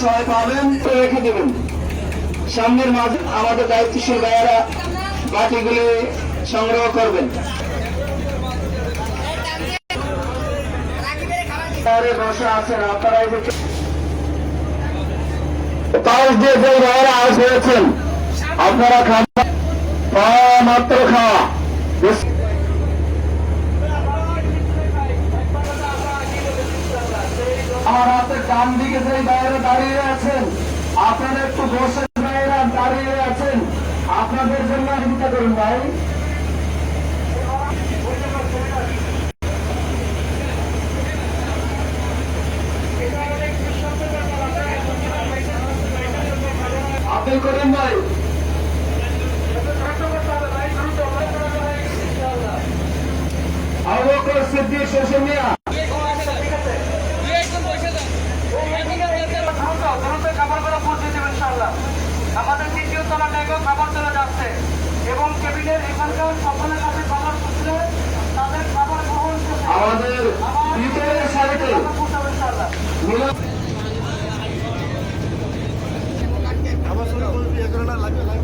ছয় পাবেন। তো রেখে দেবেন। সামনের মাঝে আমাদের দায়িত্বশীল ভাইয়েরা বাটিগুলি সংগ্রহ করবেন। আপনারা খাওয়া মাত্র খাওয়া। আমার হাতে ডান দিকে যে বাইরে দাঁড়িয়ে আছেন, আপনারা একটু বসে বাইরে দাঁড়িয়ে আছেন। আপনাদের জন্য চিন্তা করুন ভাই। আব্দুল করিম ভাই। আবু মিয়া আমাদের তৃতীয় তলা খাবার চলে যাচ্ছে। এবং কেবিনের এখানকার সকলের কাছে খাবার পৌঁছলে তাদের খাবার গ্রহণ করতে আমাদের ভিতরের আমার সঙ্গে বলবি এগারোটা লাগবে লাগবে।